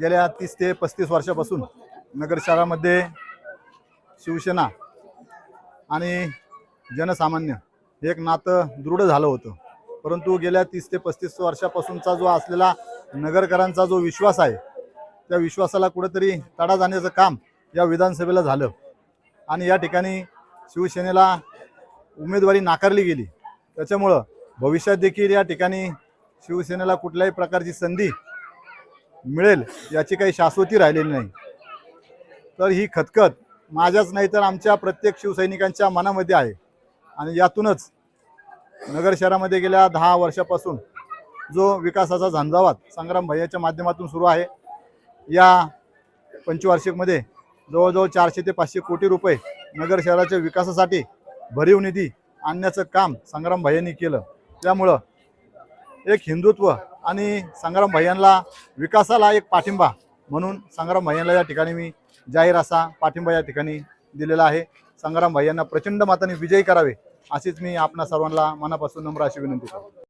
गेल्या तीस ते पस्तीस वर्षापासून नगर शहरामध्ये शिवसेना आणि जनसामान्य हे एक नातं दृढ झालं होतं. परंतु गेल्या तीस ते पस्तीस वर्षापासूनचा जो असलेला नगरकरांचा जो विश्वास आहे त्या विश्वासाला कुठेतरी तडा जाण्याचं काम या विधानसभेला झालं. आणि या ठिकाणी शिवसेनेला उमेदवारी नाकारली गेली. त्याच्यामुळं भविष्यात देखील या ठिकाणी शिवसेनेला कुठल्याही प्रकारची संधी मिळेल याची काही शाश्वती राहिलेली नाही. तर ही खतखत माझ्याच नाही तर आमच्या प्रत्येक शिवसैनिकांच्या मनामध्ये आहे. आणि यातूनच नगर शहरामध्ये गेल्या दहा वर्षापासून जो विकासाचा झंझावात संग्राम भैयाच्या माध्यमातून सुरू आहे या पंचवार्षिकमध्ये जवळजवळ चारशे ते पाचशे कोटी रुपये नगर शहराच्या विकासासाठी भरीव निधी आणण्याचं काम संग्राम भैयांनी केलं. त्यामुळं एक हिंदुत्व आणि संग्राम भैयांना विकासाला एक पाठिंबा म्हणून संग्राम भैयांना या ठिकाणी मी जाहीर असा पाठिंबा या ठिकाणी दिलेला आहे. संग्राम भैयांना प्रचंड मताने विजयी करावे अशीच मी आपणा सर्वांना मनापासून नम्र अशी विनंती करतो.